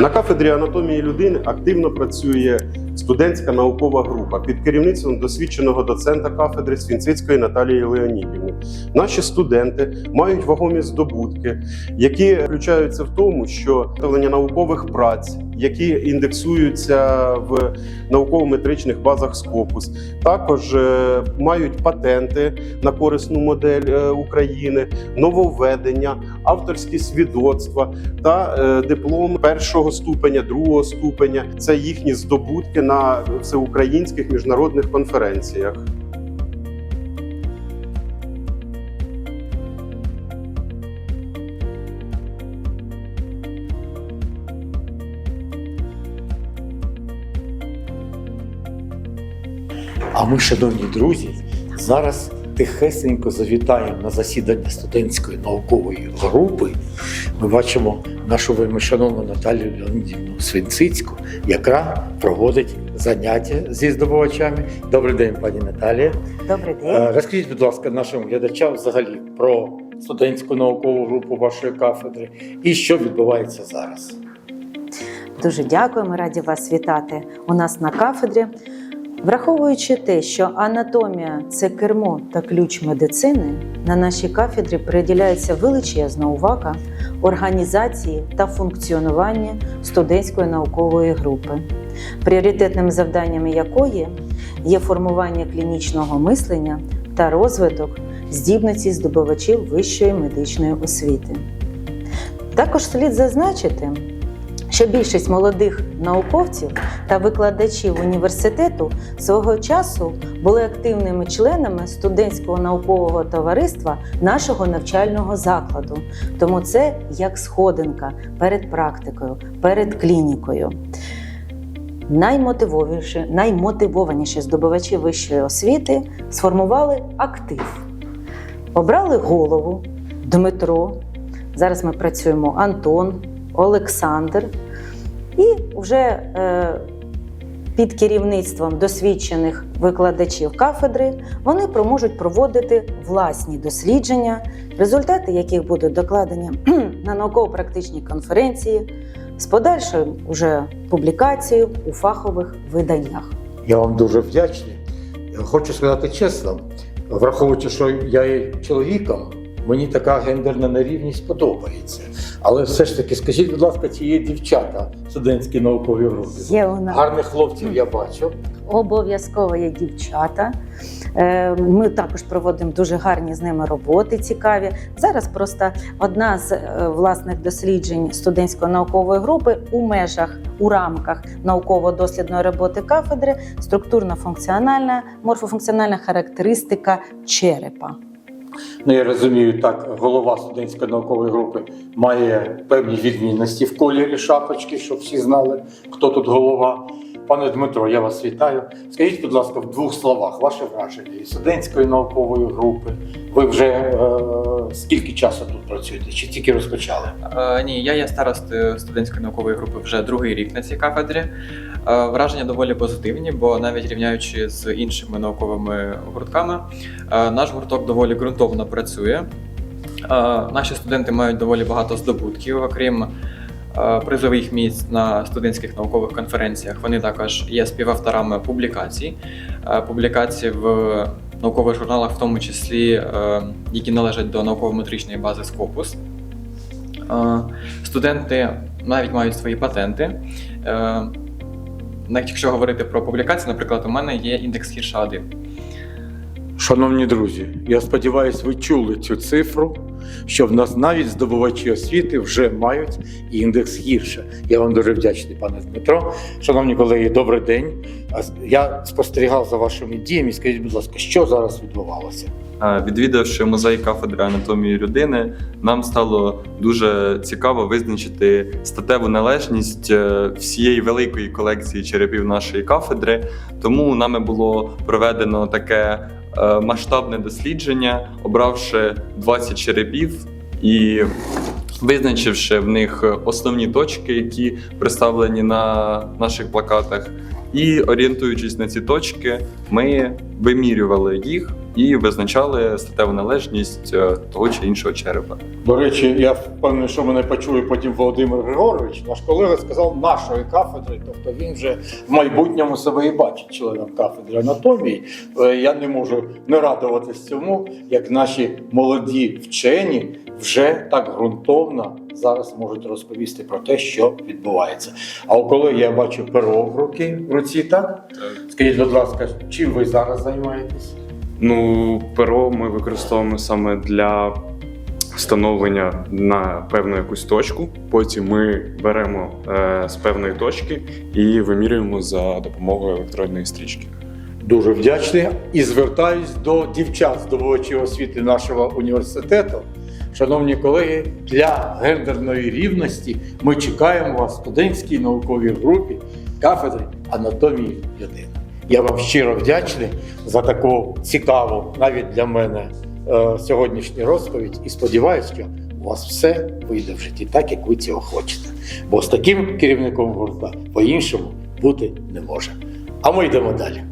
На кафедрі анатомії людини активно працює студентська наукова група під керівництвом досвідченого доцента кафедри Свінцицької Наталії Леонідівни. Наші студенти мають вагомі здобутки, які включаються в тому, що виготовлення наукових праць, які індексуються в науково-метричних базах Scopus, також е, мають патенти на корисну модель е, України, нововведення, авторські свідоцтва та е, диплом першого ступеня, другого ступеня. Це їхні здобутки на всеукраїнських міжнародних конференціях. А ми, шановні друзі, зараз тихесенько завітаємо на засідання студентської наукової групи. Ми бачимо нашу вельми Наталію Леонідівну Свинцицьку, яка проводить заняття зі здобувачами. Добрий день, пані Наталія. Добрий день. Е, Розкажіть, будь ласка, нашим глядачам взагалі про студентську наукову групу вашої кафедри і що відбувається зараз. Дуже дякую. Ми раді вас вітати у нас на кафедрі. Враховуючи те, що анатомія це кермо та ключ медицини, на нашій кафедрі приділяється величезна увага організації та функціонуванні студентської наукової групи, пріоритетними завданнями якої є формування клінічного мислення та розвиток здібності здобувачів вищої медичної освіти. Також слід зазначити, що більшість молодих науковців та викладачів університету свого часу були активними членами студентського наукового товариства нашого навчального закладу. Тому це як сходинка перед практикою, перед клінікою. Наймотивованіші, наймотивованіші здобувачі вищої освіти сформували актив, обрали голову Дмитро. Зараз ми працюємо Антон, Олександр. І вже е, під керівництвом досвідчених викладачів кафедри вони про- можуть проводити власні дослідження, результати яких будуть докладені на науково-практичній конференції з подальшою уже публікацією у фахових виданнях. Я вам дуже вдячний. Хочу сказати чесно, враховуючи, що я є чоловіком, мені така гендерна нерівність подобається. Але все ж таки, скажіть, будь ласка, чи є дівчата в студентській науковій групі? Є у нас Гарних хлопців я бачу. обов'язково є дівчата. Е, Ми також проводимо дуже гарні з ними роботи, цікаві. Зараз просто одна з е, власних досліджень студентської наукової групи у межах у рамках науково-дослідної роботи кафедри структурно-функціональна морфофункціональна характеристика черепа. Ну, я розумію, так, голова студентської наукової групи має певні відмінності в кольорі шапочки, щоб всі знали, хто тут голова. Пане Дмитро, я вас вітаю. Скажіть, будь ласка, в двох словах ваше враження із студентської наукової групи. Ви вже е, скільки часу тут працюєте? Чи тільки розпочали? Е, ні, я є старостою студентської наукової групи вже другий рік на цій кафедрі. Е, враження доволі позитивні, бо навіть рівняючи з іншими науковими гуртками, е, наш гурток доволі ґрунтовно працює. Е, наші студенти мають доволі багато здобутків, окрім призових місць на студентських наукових конференціях. Вони також є співавторами публікацій, публікацій в наукових журналах, в тому числі, які належать до науково-метричної бази. Е, Студенти навіть мають свої патенти. Навіть Якщо говорити про публікації, наприклад, у мене є індекс Хірша 1. Шановні друзі, я сподіваюся, ви чули цю цифру, що в нас навіть здобувачі освіти вже мають індекс гірше. Я вам дуже вдячний, пане Дмитро. Шановні колеги, добрий день. Я спостерігав за вашими діями. Скажіть, будь ласка, що зараз відбувалося? Відвідавши музей кафедри анатомії людини, нам стало дуже цікаво визначити статеву належність е, всієї великої колекції черепів нашої кафедри. Тому нами було проведено таке е, масштабне дослідження, обравши 20 черепів і визначивши в них основні точки, які представлені на наших плакатах. І орієнтуючись на ці точки, ми вимірювали їх і визначали статеву належність е, того чи іншого черепа. До речі, я впевнений, що мене почує потім Володимир Григорович. Наш колега сказав нашої кафедри, тобто він вже в майбутньому себе і бачить членом кафедри анатомії. Е, Я не можу не радуватись цьому, як наші молоді вчені вже так ґрунтовно зараз можуть розповісти про те, що відбувається. А у колеги я бачу перо в руки в руці, так? Скажіть, будь ласка, чим ви зараз займаєтесь? Ну, перо ми використовуємо саме для встановлення на певну якусь точку. Потім ми беремо е, з певної точки і вимірюємо за допомогою електронної стрічки. Дуже вдячний і звертаюсь до дівчат здобувачів освіти нашого університету. Шановні колеги, для гендерної рівності ми чекаємо вас в студентській науковій групі кафедри анатомії людини. Я вам щиро вдячний за таку цікаву, навіть для мене, е, сьогоднішню розповідь і сподіваюся, що у вас все вийде в житті так, як ви цього хочете. Бо з таким керівником гурта по-іншому бути не може. А ми йдемо далі.